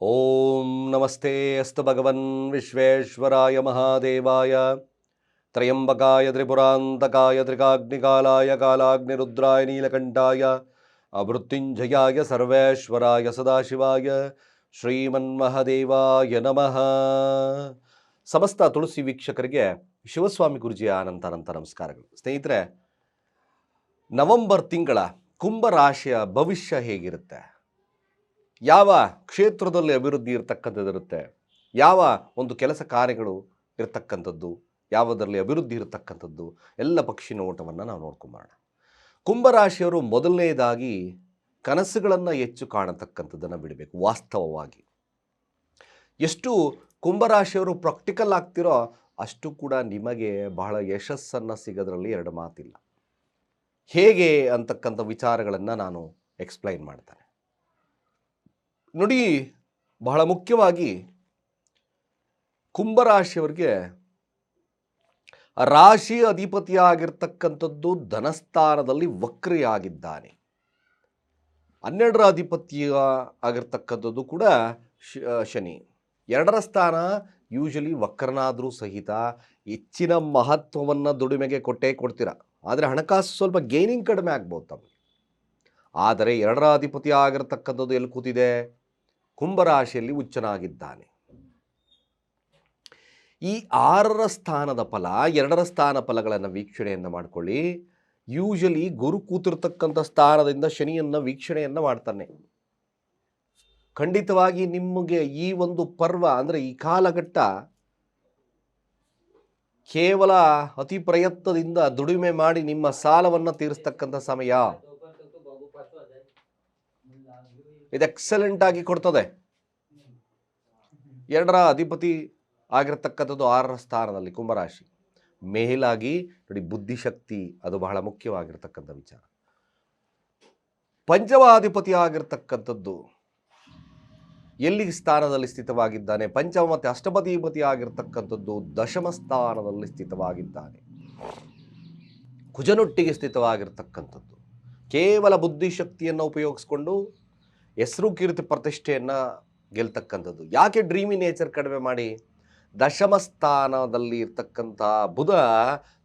ಓಂ ನಮಸ್ತೆ ಅಸ್ತು ಭಗವನ್ ವಿಶ್ವೇಶ್ವರಾಯ ಮಹಾದೇವಾಯ. ತ್ರಯಂಬಕಾಯ ತ್ರಿಪುರಾಂತಕಾಯ ತ್ರಿಕಾಗ್ನಿಕಾಲಾಯ ಕಾಲಾಗ್ನಿರುದ್ರಾಯ ನೀಲಕಂಠಾಯ. ಅಮೃತ್ಯುಂಜಯಾಯ ಸರ್ವೇಶ್ವರಾಯ ಸದಾಶಿವಾಯ. ಶ್ರೀಮನ್ಮಹದೇವಾಯ ನಮಃ. ಸಮಸ್ತ ತುಳಸಿ ವೀಕ್ಷಕರಿಗೆ ಶಿವಸ್ವಾಮಿ ಗುರುಜಿಯ ಅನಂತ ಅನಂತ ನಮಸ್ಕಾರಗಳು. ಸ್ನೇಹಿತರೆ, ನವೆಂಬರ್ ತಿಂಗಳ ಕುಂಭರಾಶಿಯ ಭವಿಷ್ಯ ಹೇಗಿರುತ್ತೆ? ಯಾವ ಕ್ಷೇತ್ರದಲ್ಲಿ ಅಭಿವೃದ್ಧಿ ಇರತಕ್ಕಂಥದ್ದಿರುತ್ತೆ? ಯಾವ ಒಂದು ಕೆಲಸ ಕಾರ್ಯಗಳು ಇರತಕ್ಕಂಥದ್ದು? ಯಾವುದರಲ್ಲಿ ಅಭಿವೃದ್ಧಿ ಇರತಕ್ಕಂಥದ್ದು? ಎಲ್ಲ ಪಕ್ಷಿ ನೋಟವನ್ನು ನಾವು ನೋಡ್ಕೊಂಬರೋಣ ಕುಂಭರಾಶಿಯವರು ಮೊದಲನೇದಾಗಿ ಕನಸುಗಳನ್ನು ಹೆಚ್ಚು ಕಾಣತಕ್ಕಂಥದ್ದನ್ನು ಬಿಡಬೇಕು, ವಾಸ್ತವವಾಗಿ. ಎಷ್ಟು ಕುಂಭರಾಶಿಯವರು ಪ್ರಾಕ್ಟಿಕಲ್ ಆಗ್ತಿರೋ ಅಷ್ಟು ಕೂಡ ನಿಮಗೆ ಬಹಳ ಯಶಸ್ಸನ್ನು ಸಿಗೋದ್ರಲ್ಲಿ ಎರಡು ಮಾತಿಲ್ಲ. ಹೇಗೆ ಅಂತಕ್ಕಂಥ ವಿಚಾರಗಳನ್ನು ನಾನು ಎಕ್ಸ್ಪ್ಲೈನ್ ಮಾಡ್ತೇನೆ. ನೋಡಿ, ಬಹಳ ಮುಖ್ಯವಾಗಿ ಕುಂಭರಾಶಿಯವರಿಗೆ ರಾಶಿ ಅಧಿಪತಿಯಾಗಿರ್ತಕ್ಕಂಥದ್ದು ಧನಸ್ಥಾನದಲ್ಲಿ ವಕ್ರಿಯಾಗಿದ್ದಾನೆ. ಹನ್ನೆರಡರ ಅಧಿಪತಿಯ ಆಗಿರ್ತಕ್ಕಂಥದ್ದು ಕೂಡ ಶನಿ. ಎರಡರ ಸ್ಥಾನ ಯೂಶಲಿ ವಕ್ರನಾದರೂ ಸಹಿತ ಹೆಚ್ಚಿನ ಮಹತ್ವವನ್ನು ದುಡಿಮೆಗೆ ಕೊಟ್ಟೇ ಕೊಡ್ತೀರ. ಆದರೆ ಹಣಕಾಸು ಸ್ವಲ್ಪ ಗೇನಿಂಗ್ ಕಡಿಮೆ ಆಗ್ಬೋದು ತಮಗೆ. ಆದರೆ ಎರಡರ ಅಧಿಪತಿ ಆಗಿರತಕ್ಕಂಥದ್ದು ಎಲ್ಲಿ ಕೂತಿದೆ? ಕುಂಭರಾಶಿಯಲ್ಲಿ ಉಚ್ಚನಾಗಿದ್ದಾನೆ. ಈ ಆರರ ಸ್ಥಾನದ ಫಲ, ಎರಡರ ಸ್ಥಾನ ಫಲಗಳನ್ನು ವೀಕ್ಷಣೆಯನ್ನು ಮಾಡಿಕೊಳ್ಳಿ. ಯೂಶಲಿ ಗುರು ಕೂತಿರ್ತಕ್ಕಂಥ ಸ್ಥಾನದಿಂದ ಶನಿಯನ್ನು ವೀಕ್ಷಣೆಯನ್ನು ಮಾಡ್ತಾನೆ. ಖಂಡಿತವಾಗಿ ನಿಮಗೆ ಈ ಒಂದು ಪರ್ವ ಅಂದರೆ ಈ ಕಾಲಘಟ್ಟ ಕೇವಲ ಅತಿ ಪ್ರಯತ್ನದಿಂದ ದುಡಿಮೆ ಮಾಡಿ ನಿಮ್ಮ ಸಾಲವನ್ನು ತೀರಿಸ್ತಕ್ಕಂಥ ಸಮಯ. ಇದು ಎಕ್ಸಲೆಂಟ್ ಆಗಿ ಕೊಡ್ತದೆ. ಎರಡರ ಅಧಿಪತಿ ಆಗಿರತಕ್ಕಂಥದ್ದು ಆರರ ಸ್ಥಾನದಲ್ಲಿ ಕುಂಭರಾಶಿ. ಮೇಲಾಗಿ ನೋಡಿ ಬುದ್ಧಿಶಕ್ತಿ ಅದು ಬಹಳ ಮುಖ್ಯವಾಗಿರ್ತಕ್ಕಂಥ ವಿಚಾರ. ಪಂಚಮಾಧಿಪತಿ ಆಗಿರ್ತಕ್ಕಂಥದ್ದು ಎಲ್ಲಿ ಸ್ಥಾನದಲ್ಲಿ ಸ್ಥಿತವಾಗಿದ್ದಾನೆ? ಪಂಚಮ ಮತ್ತು ಅಷ್ಟಪತಿಪತಿ ಆಗಿರ್ತಕ್ಕಂಥದ್ದು ದಶಮ ಸ್ಥಾನದಲ್ಲಿ ಸ್ಥಿತವಾಗಿದ್ದಾನೆ. ಕುಜನೊಟ್ಟಿಗೆ ಸ್ಥಿತವಾಗಿರ್ತಕ್ಕಂಥದ್ದು. ಕೇವಲ ಬುದ್ಧಿಶಕ್ತಿಯನ್ನು ಉಪಯೋಗಿಸ್ಕೊಂಡು ಹೆಸರು ಕೀರ್ತಿ ಪ್ರತಿಷ್ಠೆಯನ್ನು ಗೆಲ್ತಕ್ಕಂಥದ್ದು. ಯಾಕೆ ಡ್ರೀಮಿ ನೇಚರ್ ಕಡಿಮೆ ಮಾಡಿ? ದಶಮ ಸ್ಥಾನದಲ್ಲಿ ಇರ್ತಕ್ಕಂಥ ಬುಧ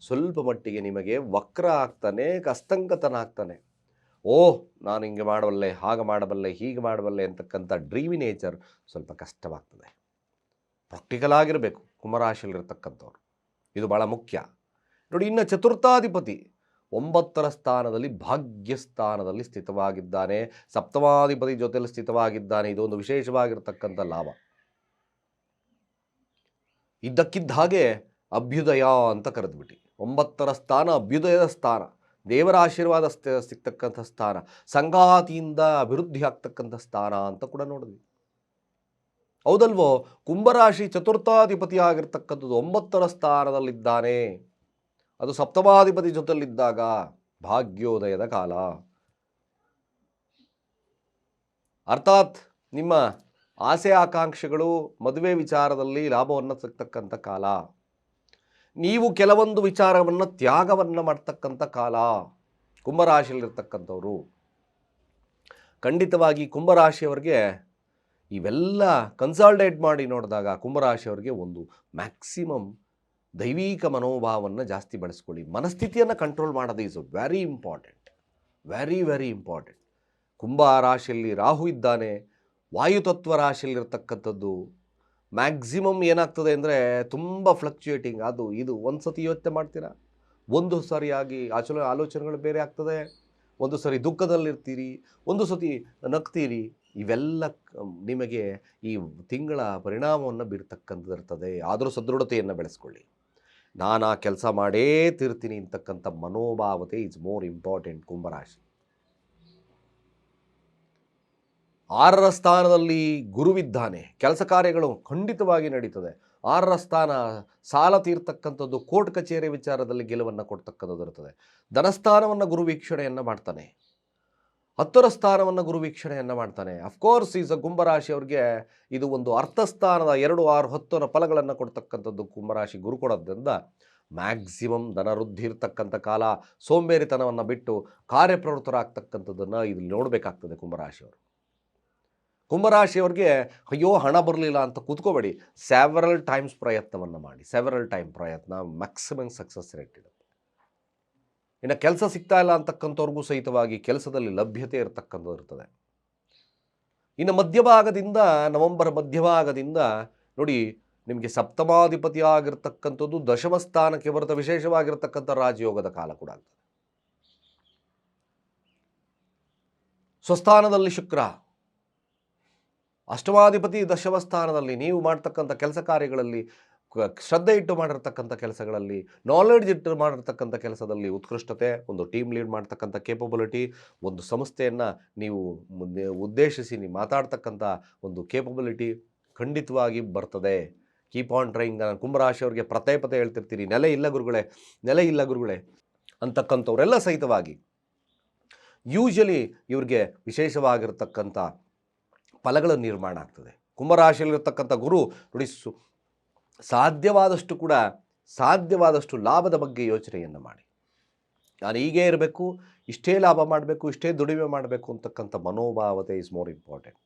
ಸ್ವಲ್ಪ ಮಟ್ಟಿಗೆ ನಿಮಗೆ ವಕ್ರ ಆಗ್ತಾನೆ ಕಸ್ತಂಗತನ ಆಗ್ತಾನೆ. ಓ, ನಾನು ಹಿಂಗೆ ಮಾಡಬಲ್ಲೆ, ಹಾಗೆ ಮಾಡಬಲ್ಲೆ, ಹೀಗೆ ಮಾಡಬಲ್ಲೆ ಅಂತಕ್ಕಂಥ ಡ್ರೀಮಿ ನೇಚರ್ ಸ್ವಲ್ಪ ಕಷ್ಟವಾಗ್ತದೆ. ಪ್ರಾಕ್ಟಿಕಲ್ ಆಗಿರಬೇಕು, ಕುಂಭರಾಶಿಯಲ್ಲಿರ್ತಕ್ಕಂಥವ್ರು. ಇದು ಭಾಳ ಮುಖ್ಯ. ನೋಡಿ, ಇನ್ನು ಚತುರ್ಥಾಧಿಪತಿ. ಒಂಬತ್ತರ ಸ್ಥಾನದಲ್ಲಿ ಭಾಗ್ಯ ಸ್ಥಾನದಲ್ಲಿ ಸ್ಥಿತವಾಗಿದ್ದಾನೆ. ಸಪ್ತಮಾಧಿಪತಿ ಜೊತೆಯಲ್ಲಿ ಸ್ಥಿತವಾಗಿದ್ದಾನೆ. ಇದೊಂದು ವಿಶೇಷವಾಗಿರತಕ್ಕಂಥ ಲಾಭ. ಇದ್ದಕ್ಕಿದ್ದ ಹಾಗೆ ಅಭ್ಯುದಯ ಅಂತ ಕರೆದ್ಬಿಟ್ಟು. ಒಂಬತ್ತರ ಸ್ಥಾನ ಅಭ್ಯುದಯದ ಸ್ಥಾನ. ದೇವರ ಆಶೀರ್ವಾದ ಸಿಗ್ತಕ್ಕಂಥ ಸ್ಥಾನ. ಸಂಗಾತಿಯಿಂದ ಅಭಿವೃದ್ಧಿ ಆಗ್ತಕ್ಕಂಥ ಸ್ಥಾನ ಅಂತ ಕೂಡ ನೋಡಿದ್ವಿ. ಹೌದಲ್ವೋ? ಕುಂಭರಾಶಿ ಚತುರ್ಥಾಧಿಪತಿ ಆಗಿರ್ತಕ್ಕಂಥದ್ದು ಒಂಬತ್ತರ ಸ್ಥಾನದಲ್ಲಿದ್ದಾನೆ. ಅದು ಸಪ್ತಮಾಧಿಪತಿ ಜೊತೆಲಿದ್ದಾಗ ಭಾಗ್ಯೋದಯದ ಕಾಲ. ಅರ್ಥಾತ್ ನಿಮ್ಮ ಆಸೆ ಆಕಾಂಕ್ಷೆಗಳು ಮದುವೆ ವಿಚಾರದಲ್ಲಿ ಲಾಭವನ್ನು ಸಿಗ್ತಕ್ಕಂಥ ಕಾಲ. ನೀವು ಕೆಲವೊಂದು ವಿಚಾರವನ್ನು ತ್ಯಾಗವನ್ನು ಮಾಡ್ತಕ್ಕಂಥ ಕಾಲ ಕುಂಭರಾಶಿಯಲ್ಲಿರ್ತಕ್ಕಂಥವ್ರು. ಖಂಡಿತವಾಗಿ ಕುಂಭರಾಶಿಯವರಿಗೆ ಇವೆಲ್ಲ ಕನ್ಸಾಲ್ಟೇಟ್ ಮಾಡಿ ನೋಡಿದಾಗ ಕುಂಭರಾಶಿಯವರಿಗೆ ಒಂದು ಮ್ಯಾಕ್ಸಿಮಮ್ ದೈವಿಕ ಮನೋಭಾವವನ್ನು ಜಾಸ್ತಿ ಬೆಳೆಸ್ಕೊಳ್ಳಿ. ಮನಸ್ಥಿತಿಯನ್ನು ಕಂಟ್ರೋಲ್ ಮಾಡೋದು is very important very very important ಕುಂಭ ರಾಶಿಯಲ್ಲಿ ರಾಹು ಇದ್ದಾನೆ ವಾಯುತತ್ವ ರಾಶಿಯಲ್ಲಿರ್ತಕ್ಕಂಥದ್ದು ಮ್ಯಾಕ್ಸಿಮಮ್ ಏನಾಗ್ತದೆ ಅಂದರೆ ತುಂಬ ಫ್ಲಕ್ಚುಯೇಟಿಂಗ್ ಅದು, ಇದು ಒಂದು ಸತಿ ಯೋಚನೆ ಮಾಡ್ತೀರಾ? ಒಂದು ಸರಿಯಾಗಿ ಆಚಲ, ಆಲೋಚನೆಗಳು ಬೇರೆ ಆಗ್ತದೆ. ಒಂದು ಸರಿ ದುಃಖದಲ್ಲಿರ್ತೀರಿ, ಒಂದು ಸತಿ ನಗ್ತೀರಿ, ಇವೆಲ್ಲ ನಿಮಗೆ ಈ ತಿಂಗಳ ಪರಿಣಾಮವನ್ನು ಬೀರ್ತಕ್ಕಂಥದ್ದು ಇರ್ತದೆ ಆದರೂ ಸದೃಢತೆಯನ್ನು ಬೆಳೆಸ್ಕೊಳ್ಳಿ. ನಾನು ಆ ಕೆಲಸ ಮಾಡೇ ತಿರ್ತೀನಿ ಅಂತಕ್ಕಂಥ ಮನೋಭಾವತೆ ಇಸ್ ಮೋರ್ ಇಂಪಾರ್ಟೆಂಟ್ ಕುಂಭರಾಶಿ. ಆರರ ಸ್ಥಾನದಲ್ಲಿ ಗುರುವಿದ್ದಾನೆ, ಕೆಲಸ ಕಾರ್ಯಗಳು ಖಂಡಿತವಾಗಿ ನಡೀತದೆ. ಆರರ ಸ್ಥಾನ ಸಾಲ ತೀರ್ತಕ್ಕಂಥದ್ದು ಕೋರ್ಟ್ ಕಚೇರಿ ವಿಚಾರದಲ್ಲಿ ಗೆಲುವನ್ನು ಕೊಡ್ತಕ್ಕಂಥದ್ದು ಇರ್ತದೆ. ಧನಸ್ಥಾನವನ್ನು ಗುರು ವೀಕ್ಷಣೆಯನ್ನು ಮಾಡ್ತಾನೆ. ಹತ್ತರ ಸ್ಥಾನವನ್ನು ಗುರು ವೀಕ್ಷಣೆಯನ್ನು ಮಾಡ್ತಾನೆ. ಅಫ್ಕೋರ್ಸ್ ಈಸ್ ಅ ಕುಂಭರಾಶಿ ಅವ್ರಿಗೆ ಇದು ಒಂದು ಅರ್ಥಸ್ಥಾನದ ಎರಡು ಆರು ಹತ್ತರ ಫಲಗಳನ್ನು ಕೊಡ್ತಕ್ಕಂಥದ್ದು ಕುಂಭರಾಶಿ ಗುರು ಕೊಡೋದ್ರಿಂದ ಮ್ಯಾಕ್ಸಿಮಮ್ ಧನವೃದ್ಧಿ ಇರ್ತಕ್ಕಂಥ ಕಾಲ, ಸೋಂಬೇರಿತನವನ್ನು ಬಿಟ್ಟು ಕಾರ್ಯಪ್ರವೃತ್ತರಾಗ್ತಕ್ಕಂಥದ್ದನ್ನು ಇಲ್ಲಿ ನೋಡಬೇಕಾಗ್ತದೆ ಕುಂಭರಾಶಿಯವರು. ಕುಂಭರಾಶಿಯವ್ರಿಗೆ ಅಯ್ಯೋ, ಹಣ ಬರಲಿಲ್ಲ ಅಂತ ಕೂತ್ಕೋಬೇಡಿ. ಸ್ಯಾವರಲ್ ಟೈಮ್ಸ್ ಪ್ರಯತ್ನವನ್ನು ಮಾಡಿ. ಸ್ಯಾವರಲ್ ಟೈಮ್ ಪ್ರಯತ್ನ ಮ್ಯಾಕ್ಸಿಮಮ್ ಸಕ್ಸಸ್ ರೇಟ್ ಇರುತ್ತೆ. ಇನ್ನು ಕೆಲಸ ಸಿಗ್ತಾ ಇಲ್ಲ ಅಂತಕ್ಕಂಥವ್ರಿಗೂ ಸಹಿತವಾಗಿ ಕೆಲಸದಲ್ಲಿ ಲಭ್ಯತೆ ಇರತಕ್ಕಂಥದ್ದು ಇರ್ತದೆ. ಇನ್ನು ಮಧ್ಯಭಾಗದಿಂದ, ನವೆಂಬರ್ ಮಧ್ಯಭಾಗದಿಂದ ನೋಡಿ, ನಿಮಗೆ ಸಪ್ತಮಾಧಿಪತಿ ಆಗಿರ್ತಕ್ಕಂಥದ್ದು ದಶಮ ಸ್ಥಾನಕ್ಕೆ ಬರುತ್ತೆ ವಿಶೇಷವಾಗಿರ್ತಕ್ಕಂಥ ರಾಜಯೋಗದ ಕಾಲ ಕೂಡ ಆಗ್ತದೆ. ಸ್ವಸ್ಥಾನದಲ್ಲಿ ಶುಕ್ರ. ಅಷ್ಟಮಾಧಿಪತಿ ದಶಮ ಸ್ಥಾನದಲ್ಲಿ ನೀವು ಮಾಡ್ತಕ್ಕಂಥ ಕೆಲಸ ಕಾರ್ಯಗಳಲ್ಲಿ ಶ್ರದ್ಧೆ ಇಟ್ಟು ಮಾಡಿರ್ತಕ್ಕಂಥ ಕೆಲಸಗಳಲ್ಲಿ ನಾಲೆಡ್ಜ್ ಇಟ್ಟು ಮಾಡಿರ್ತಕ್ಕಂಥ ಕೆಲಸದಲ್ಲಿ ಉತ್ಕೃಷ್ಟತೆ, ಒಂದು ಟೀಮ್ ಲೀಡ್ ಮಾಡ್ತಕ್ಕಂಥ ಕೇಪಬಿಲಿಟಿ ಒಂದು ಸಂಸ್ಥೆಯನ್ನು ನೀವು ಉದ್ದೇಶಿಸಿ ನೀವು ಮಾತಾಡ್ತಕ್ಕಂಥ ಒಂದು ಕೇಪಬಿಲಿಟಿ ಖಂಡಿತವಾಗಿ ಬರ್ತದೆ. ಕೀಪ್ ಆನ್ ಟ್ರೈಂಗ್ ನಾನು ಕುಂಭರಾಶಿಯವ್ರಿಗೆ ಪದೇ ಹೇಳ್ತಿರ್ತೀನಿ. ನೆಲೆ ಇಲ್ಲ ಗುರುಗಳೇ, ನೆಲೆ ಇಲ್ಲ ಗುರುಗಳೇ ಅಂತಕ್ಕಂಥವರೆಲ್ಲ ಸಹಿತವಾಗಿ ಯೂಶಲಿ ಇವ್ರಿಗೆ ವಿಶೇಷವಾಗಿರ್ತಕ್ಕಂಥ ಫಲಗಳ ನಿರ್ಮಾಣ ಆಗ್ತದೆ. ಕುಂಭರಾಶಿಯಲ್ಲಿರ್ತಕ್ಕಂಥ ಗುರು ನೋಡಿ ಸು ಸಾಧ್ಯವಾದಷ್ಟು ಕೂಡ ಸಾಧ್ಯವಾದಷ್ಟು ಲಾಭದ ಬಗ್ಗೆ ಯೋಚನೆಯನ್ನು ಮಾಡಿ. ನಾನು ಹೀಗೇ ಇರಬೇಕು, ಇಷ್ಟೇ ಲಾಭ ಮಾಡಬೇಕು, ಇಷ್ಟೇ ದುಡಿಮೆ ಮಾಡಬೇಕು ಅಂತಕ್ಕಂಥ ಮನೋಭಾವತೆ ಇಸ್ ಮೋರ್ ಇಂಪಾರ್ಟೆಂಟ್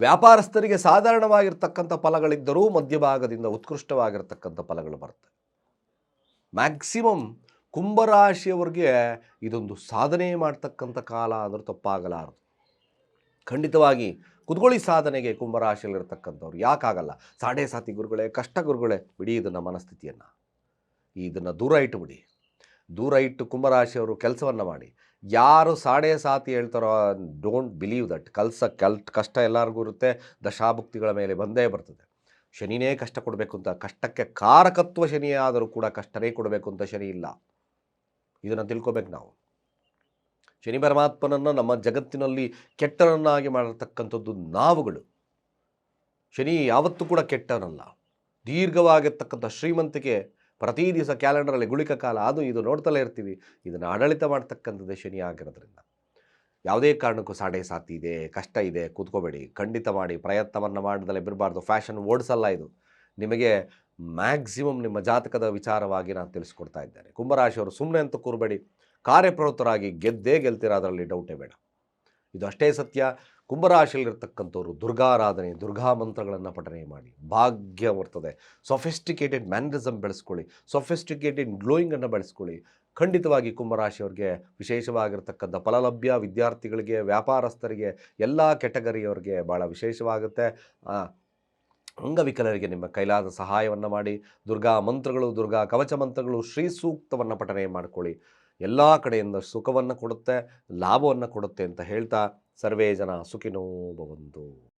ವ್ಯಾಪಾರಸ್ಥರಿಗೆ ಸಾಧಾರಣವಾಗಿರ್ತಕ್ಕಂಥ ಫಲಗಳಿದ್ದರೂ ಮಧ್ಯಭಾಗದಿಂದ ಉತ್ಕೃಷ್ಟವಾಗಿರ್ತಕ್ಕಂಥ ಫಲಗಳು ಬರುತ್ತೆ. ಮ್ಯಾಕ್ಸಿಮಮ್ ಕುಂಭರಾಶಿಯವರಿಗೆ ಇದೊಂದು ಸಾಧನೆ ಮಾಡ್ತಕ್ಕಂಥ ಕಾಲ ಆದರೂ ತಪ್ಪಾಗಲಾರದು. ಖಂಡಿತವಾಗಿ ಕುತ್ಕೊಳ್ಳಿ ಸಾಧನೆಗೆ ಕುಂಭರಾಶಿಯಲ್ಲಿರ್ತಕ್ಕಂಥವ್ರು. ಯಾಕಾಗಲ್ಲ? ಸಾಡೆ ಸಾತಿ ಗುರುಗಳೇ, ಕಷ್ಟ ಗುರುಗಳೇ, ಬಿಡಿ ಇದನ್ನು ಮನಸ್ಥಿತಿಯನ್ನು. ಇದನ್ನು ದೂರ ಇಟ್ಟು ಬಿಡಿ. ದೂರ ಇಟ್ಟು ಕುಂಭರಾಶಿಯವರು ಕೆಲಸವನ್ನು ಮಾಡಿ. ಯಾರು ಸಾಡೆ ಸಾತಿ ಹೇಳ್ತಾರೋ ಡೋಂಟ್ ಬಿಲೀವ್ ದಟ್ ಕಲ್ಸ ಕೆಲ್ ಕಷ್ಟ ಎಲ್ಲರಿಗೂ ಇರುತ್ತೆ. ದಶಾಭುಕ್ತಿಗಳ ಮೇಲೆ ಬಂದೇ ಬರ್ತದೆ. ಶನಿನೇ ಕಷ್ಟ ಕೊಡಬೇಕು ಅಂತ, ಕಷ್ಟಕ್ಕೆ ಕಾರಕತ್ವ ಶನಿಯಾದರೂ ಕೂಡ ಕಷ್ಟನೇ ಕೊಡಬೇಕು ಅಂತ ಶನಿ ಇಲ್ಲ. ಇದನ್ನು ತಿಳ್ಕೊಬೇಕು ನಾವು. ಶನಿ ಪರಮಾತ್ಮನನ್ನು ನಮ್ಮ ಜಗತ್ತಿನಲ್ಲಿ ಕೆಟ್ಟರನ್ನಾಗಿ ಮಾಡಿರ್ತಕ್ಕಂಥದ್ದು ನಾವುಗಳು. ಶನಿ ಯಾವತ್ತೂ ಕೂಡ ಕೆಟ್ಟವನಲ್ಲ ದೀರ್ಘವಾಗಿರ್ತಕ್ಕಂಥ ಶ್ರೀಮಂತಿಕೆ ಪ್ರತಿ ದಿವಸ ಕ್ಯಾಲೆಂಡರಲ್ಲಿ ಗುಳಿಕ ಕಾಲ ಅದು ಇದು ನೋಡ್ತಲೇ ಇರ್ತೀವಿ. ಇದನ್ನು ಆಡಳಿತ ಮಾಡ್ತಕ್ಕಂಥದ್ದೇ ಶನಿ ಆಗಿರೋದ್ರಿಂದ. ಯಾವುದೇ ಕಾರಣಕ್ಕೂ ಸಾಡೆ ಸಾತಿ ಇದೆ, ಕಷ್ಟ ಇದೆ, ಕೂತ್ಕೋಬೇಡಿ. ಖಂಡಿತ ಮಾಡಿ, ಪ್ರಯತ್ನವನ್ನು ಮಾಡದಲ್ಲೇ ಬಿರಬಾರ್ದು ಫ್ಯಾಷನ್ ಓಡಿಸಲ್ಲ ಇದು. ನಿಮಗೆ ಮ್ಯಾಕ್ಸಿಮಮ್ ನಿಮ್ಮ ಜಾತಕದ ವಿಚಾರವಾಗಿ ನಾನು ತಿಳಿಸ್ಕೊಡ್ತಾ ಇದ್ದೇನೆ. ಕುಂಭರಾಶಿಯವರು ಸುಮ್ಮನೆ ಅಂತ ಕೂರಬೇಡಿ. ಕಾರ್ಯಪ್ರವೃತ್ತರಾಗಿ ಗೆದ್ದೇ ಗೆಲ್ತೀರ ಅದರಲ್ಲಿ ಡೌಟೇ ಬೇಡ. ಇದು ಅಷ್ಟೇ ಸತ್ಯ. ಕುಂಭರಾಶಿಯಲ್ಲಿರ್ತಕ್ಕಂಥವ್ರು ದುರ್ಗಾರಾಧನೆ ದುರ್ಗಾ ಮಂತ್ರಗಳನ್ನು ಪಠನೆ ಮಾಡಿ, ಭಾಗ್ಯ ಬರ್ತದೆ. ಸೊಫೆಸ್ಟಿಕೇಟೆಡ್ ಮ್ಯಾನರಿಸಮ್ ಬೆಳೆಸ್ಕೊಳ್ಳಿ ಸೊಫೆಸ್ಟಿಕೇಟೆಡ್ ಗ್ಲೋಯಿಂಗನ್ನು ಬೆಳೆಸ್ಕೊಳ್ಳಿ. ಖಂಡಿತವಾಗಿ ಕುಂಭರಾಶಿಯವ್ರಿಗೆ, ವಿಶೇಷವಾಗಿರ್ತಕ್ಕಂಥ ಫಲಲಭ್ಯ ವಿದ್ಯಾರ್ಥಿಗಳಿಗೆ, ವ್ಯಾಪಾರಸ್ಥರಿಗೆ, ಎಲ್ಲ ಕೆಟಗರಿಯವ್ರಿಗೆ ಭಾಳ ವಿಶೇಷವಾಗುತ್ತೆ. ಅಂಗವಿಕಲರಿಗೆ ನಿಮ್ಮ ಕೈಲಾದ ಸಹಾಯವನ್ನು ಮಾಡಿ, ದುರ್ಗಾ ಮಂತ್ರಗಳು, ದುರ್ಗಾ ಕವಚ ಮಂತ್ರಗಳು ಶ್ರೀ ಸೂಕ್ತವನ್ನು ಪಠನೆ ಮಾಡ್ಕೊಳ್ಳಿ. ಎಲ್ಲ ಕಡೆಯಿಂದ ಸುಖವನ್ನು ಕೊಡುತ್ತೆ ಲಾಭವನ್ನು ಕೊಡುತ್ತೆ ಅಂತ ಹೇಳ್ತಾ ಸರ್ವೇ ಜನ ಸುಖಿನೋ ಭವಂತು.